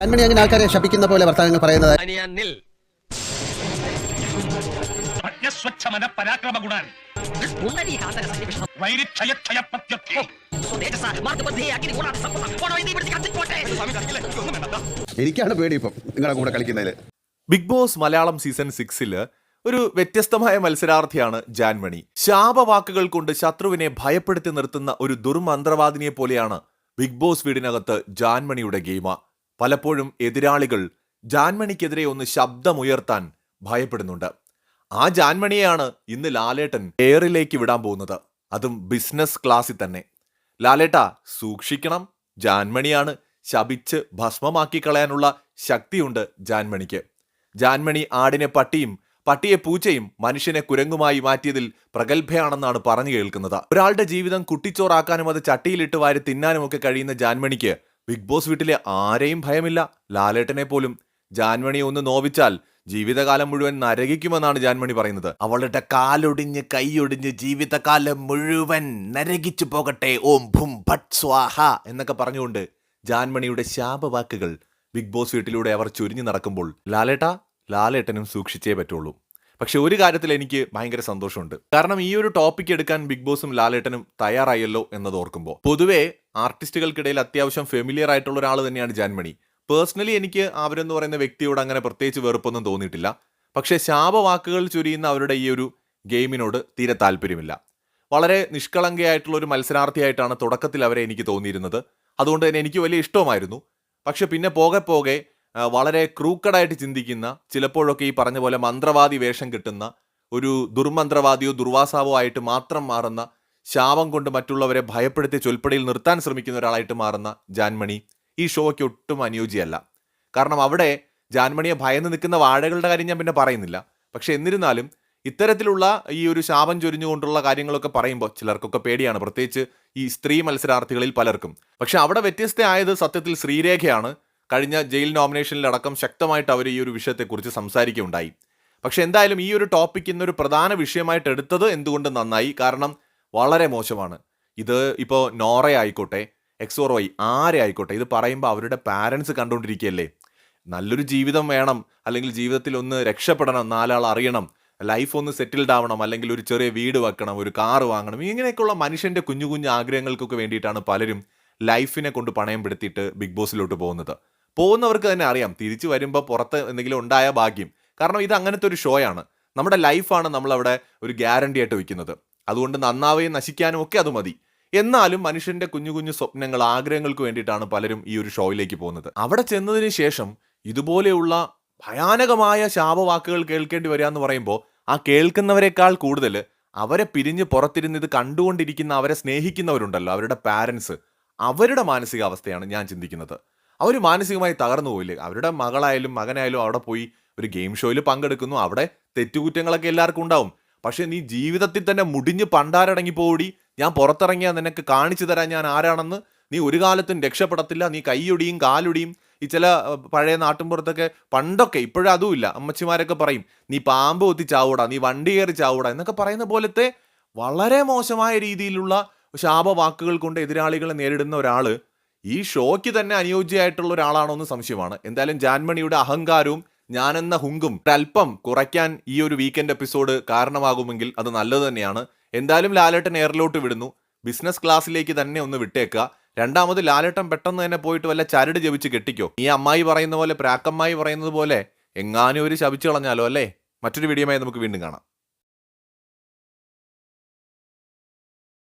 കൺമണി അങ്ങനെ ആൾക്കാരെ ശപിക്കുന്ന പോലെ വർത്തമാനങ്ങൾ പറയുന്നത്. എനിക്കാണ് പേടി ഇപ്പം. നിങ്ങളുടെ കൂടെ കളിക്കുന്നതിൽ ബിഗ് ബോസ് മലയാളം സീസൺ സിക്സിൽ ഒരു വ്യത്യസ്തമായ മത്സരാർത്ഥിയാണ് ജാൻമണി. ശാപവാക്കുകൾ കൊണ്ട് ശത്രുവിനെ ഭയപ്പെടുത്തി നിർത്തുന്ന ഒരു ദുർമന്ത്രവാദിനിയെ പോലെയാണ് ബിഗ് ബോസ് വീടിനകത്ത് ജാൻമണിയുടെ ഗെയിമ. പലപ്പോഴും എതിരാളികൾ ജാൻമണിക്കെതിരെ ഒന്ന് ശബ്ദമുയർത്താൻ ഭയപ്പെടുന്നുണ്ട്. ആ ജാൻമണിയെയാണ് ഇന്ന് ലാലേട്ടൻ എയറിലേക്ക് വിടാൻ പോകുന്നത്. അതും ബിസിനസ് ക്ലാസ്സിൽ തന്നെ. ലാലേട്ട സൂക്ഷിക്കണം. ജാൻമണിയാണ് ശപിച്ച് ഭസ്മമാക്കി കളയാനുള്ള ശക്തിയുണ്ട് ജാൻമണിക്ക്. ജാൻമണി ആടിനെ പട്ടിയും പട്ടിയെ പൂച്ചയും മനുഷ്യനെ കുരങ്ങുമായി മാറ്റിയതിൽ പ്രഗത്ഭയാണെന്നാണ് പറഞ്ഞു കേൾക്കുന്നത്. ഒരാളുടെ ജീവിതം കുട്ടിച്ചോറാക്കാനും അത് ചട്ടിയിലിട്ട് വാരി തിന്നാനും ഒക്കെ കഴിയുന്ന ജാൻമണിക്ക് ബിഗ് ബോസ് വീട്ടിലെ ആരെയും ഭയമില്ല. ലാലേട്ടനെ പോലും. ജാൻമണി ഒന്ന് നോവിച്ചാൽ ജീവിതകാലം മുഴുവൻ നരകിക്കുമെന്നാണ് ജാൻമണി പറയുന്നത്. അവളുടെ കാലൊടിഞ്ഞ് കൈയൊടിഞ്ഞ് ജീവിതകാലം മുഴുവൻ നരകിച്ചു പോകട്ടെ. ഓം ഭും ഭട്ട് സ്വാഹ എന്നൊക്കെ പറഞ്ഞുകൊണ്ട് ജാൻമണിയുടെ ശാപവാക്കുകൾ ബിഗ് ബോസ് വീട്ടിലൂടെ അവർ ചുരിഞ്ഞു നടക്കുമ്പോൾ ലാലേട്ട ലാലേട്ടനും സൂക്ഷിച്ചേ പറ്റുള്ളൂ. പക്ഷെ ഒരു കാര്യത്തിൽ എനിക്ക് ഭയങ്കര സന്തോഷമുണ്ട്. കാരണം ഈ ഒരു ടോപ്പിക് എടുക്കാൻ ബിഗ് ബോസും ലാലേട്ടനും തയ്യാറായല്ലോ എന്നത് ഓർക്കുമ്പോൾ പൊതുവെ ആർട്ടിസ്റ്റുകൾക്കിടയിൽ അത്യാവശ്യം ഫെമിലിയർ ആയിട്ടുള്ള ഒരാൾ തന്നെയാണ് ജാൻമണി. പേഴ്സണലി എനിക്ക് അവരെന്ന് പറയുന്ന വ്യക്തിയോട് അങ്ങനെ പ്രത്യേകിച്ച് വെറുപ്പൊന്നും തോന്നിയിട്ടില്ല. പക്ഷേ ശാപവാക്കുകൾ ചുരിയുന്ന അവരുടെ ഈ ഒരു ഗെയിമിനോട് തീരെ താല്പര്യമില്ല. വളരെ നിഷ്കളങ്കയായിട്ടുള്ള ഒരു മത്സരാർത്ഥിയായിട്ടാണ് തുടക്കത്തിൽ അവരെ എനിക്ക് തോന്നിയിരുന്നത്. അതുകൊണ്ട് തന്നെ എനിക്ക് വലിയ ഇഷ്ടമായിരുന്നു പക്ഷെ പിന്നെ പോകെ പോകെ വളരെ ക്രൂക്കഡായിട്ട് ചിന്തിക്കുന്ന ചിലപ്പോഴൊക്കെ ഈ പറഞ്ഞ പോലെ മന്ത്രവാദി വേഷം കിട്ടുന്ന ഒരു ദുർമന്ത്രവാദിയോ ദുർവാസാവോ ആയിട്ട് മാത്രം മാറുന്ന ശാപം കൊണ്ട് മറ്റുള്ളവരെ ഭയപ്പെടുത്തി ചൊൽപ്പടിയിൽ നിർത്താൻ ശ്രമിക്കുന്ന ഒരാളായിട്ട് മാറുന്ന ജാൻമണി ഈ ഷോയ്ക്ക് ഒട്ടും അനുയോജ്യമല്ല കാരണം അവിടെ ജാൻമണിയെ ഭയന്ന് നിൽക്കുന്ന വാഴകളുടെ കാര്യം ഞാൻ പിന്നെ പറയുന്നില്ല. പക്ഷെ എന്നിരുന്നാലും ഇത്തരത്തിലുള്ള ഈ ഒരു ശാപം ചൊരിഞ്ഞുകൊണ്ടുള്ള കാര്യങ്ങളൊക്കെ പറയുമ്പോൾ ചിലർക്കൊക്കെ പേടിയാണ്. പ്രത്യേകിച്ച് ഈ സ്ത്രീ മത്സരാർത്ഥികളിൽ പലർക്കും. പക്ഷെ അവിടെ വ്യത്യസ്തയായത് സത്യത്തിൽ ശ്രീരേഖയാണ്. കഴിഞ്ഞ ജയിൽ നോമിനേഷനിലടക്കം ശക്തമായിട്ട് അവർ ഈ ഒരു വിഷയത്തെക്കുറിച്ച് സംസാരിക്കുകയുണ്ടായി. പക്ഷെ എന്തായാലും ഈ ഒരു ടോപ്പിക് ഇന്നൊരു പ്രധാന വിഷയമായിട്ട് എടുത്തത് എന്തുകൊണ്ട് നന്നായി? കാരണം വളരെ മോശമാണ്. ഇത് ഇപ്പോൾ നോറ ആയിക്കോട്ടെ എക്സോർ വൈ ആരെ ആയിക്കോട്ടെ ഇത് പറയുമ്പോൾ അവരുടെ പാരൻസ് കണ്ടുകൊണ്ടിരിക്കുകയല്ലേ നല്ലൊരു ജീവിതം വേണം അല്ലെങ്കിൽ ജീവിതത്തിൽ ഒന്ന് രക്ഷപ്പെടണം നാലാൾ അറിയണം ലൈഫ് ഒന്ന് സെറ്റിൽഡ് ആവണം അല്ലെങ്കിൽ ഒരു ചെറിയ വീട് വെക്കണം ഒരു കാറ് വാങ്ങണം ഇങ്ങനെയൊക്കെയുള്ള മനുഷ്യന്റെ കുഞ്ഞു കുഞ്ഞു ആഗ്രഹങ്ങൾക്കൊക്കെ വേണ്ടിയിട്ടാണ് പലരും ലൈഫിനെ കൊണ്ട് പണയം പെടുത്തിയിട്ട് ബിഗ് ബോസിലോട്ട് പോകുന്നത്. പോകുന്നവർക്ക് തന്നെ അറിയാം തിരിച്ചു വരുമ്പോൾ പുറത്ത് എന്തെങ്കിലും ഉണ്ടായ ഭാഗ്യം. കാരണം ഇത് അങ്ങനത്തെ ഒരു ഷോയാണ്. നമ്മുടെ ലൈഫാണ് നമ്മളവിടെ ഒരു ഗ്യാരണ്ടി ആയിട്ട് വെക്കുന്നത്. അതുകൊണ്ട് നന്നാവുകയും നശിക്കാനും ഒക്കെ അത് മതി. എന്നാലും മനുഷ്യന്റെ കുഞ്ഞു കുഞ്ഞു സ്വപ്നങ്ങൾ ആഗ്രഹങ്ങൾക്ക് വേണ്ടിയിട്ടാണ് പലരും ഈ ഒരു ഷോയിലേക്ക് പോകുന്നത്. അവിടെ ചെന്നതിന് ശേഷം ഇതുപോലെയുള്ള ഭയാനകമായ ശാപവാക്കുകൾ കേൾക്കേണ്ടി വരിക എന്ന് പറയുമ്പോൾ ആ കേൾക്കുന്നവരെക്കാൾ കൂടുതൽ അവരെ പിരിഞ്ഞ് പുറത്തിരുന്ന് ഇത് കണ്ടുകൊണ്ടിരിക്കുന്ന അവരെ സ്നേഹിക്കുന്നവരുണ്ടല്ലോ അവരുടെ പാരൻസ് അവരുടെ മാനസികാവസ്ഥയാണ് ഞാൻ ചിന്തിക്കുന്നത്. അവർ മാനസികമായി തകർന്നു പോയില്ലേ? അവരുടെ മകളായാലും മകനായാലും അവിടെ പോയി ഒരു ഗെയിം ഷോയിൽ പങ്കെടുക്കുന്നു. അവിടെ തെറ്റുകുറ്റങ്ങളൊക്കെ എല്ലാവർക്കും ഉണ്ടാവും. പക്ഷെ നീ ജീവിതത്തിൽ തന്നെ മുടിഞ്ഞ് പണ്ടാരടങ്ങിപ്പോടി ഞാൻ പുറത്തിറങ്ങിയാൽ നിനക്ക് കാണിച്ചു തരാൻ ഞാൻ ആരാണെന്ന്. നീ ഒരു കാലത്തും രക്ഷപ്പെടത്തില്ല. നീ കൈയൊടിയും കാലൊടിയും ഈ ചില പഴയ നാട്ടിൻപുറത്തൊക്കെ പണ്ടൊക്കെ ഇപ്പോഴും അതുമില്ല അമ്മച്ചിമാരൊക്കെ പറയും നീ പാമ്പ് ഒത്തി ചാവൂടാ നീ വണ്ടി കയറി ചാവൂടാ എന്നൊക്കെ പറയുന്ന പോലത്തെ വളരെ മോശമായ രീതിയിലുള്ള ശാപവാക്കുകൾ കൊണ്ട് എതിരാളികളെ നേരിടുന്ന ഒരാൾ ഈ ഷോയ്ക്ക് തന്നെ അനുയോജ്യമായിട്ടുള്ള ഒരാളാണോ എന്ന് സംശയമാണ്. എന്തായാലും ജാൻമണിയുടെ അഹങ്കാരവും ഞാനെന്ന ഹുങ്കും ഒരല്പം കുറയ്ക്കാൻ ഈ ഒരു വീക്കെൻഡ് എപ്പിസോഡ് കാരണമാകുമെങ്കിൽ അത് നല്ലത് തന്നെയാണ്. എന്തായാലും ലാലേട്ടൻ എയറിലോട്ട് വിടുന്നു. ബിസിനസ് ക്ലാസ്സിലേക്ക് തന്നെ ഒന്ന് വിട്ടേക്കുക. രണ്ടാമത് ലാലേട്ടൻ പെട്ടെന്ന് തന്നെ പോയിട്ട് വല്ല ചരട് ജപിച്ച് കെട്ടിക്കോ. ഈ അമ്മായി പറയുന്ന പോലെ പ്രാക്കമ്മായി പറയുന്നത് പോലെ എങ്ങാനും ഒരു ശപിച്ചു കളഞ്ഞാലോ അല്ലേ? മറ്റൊരു വീഡിയോമായി നമുക്ക് വീണ്ടും കാണാം.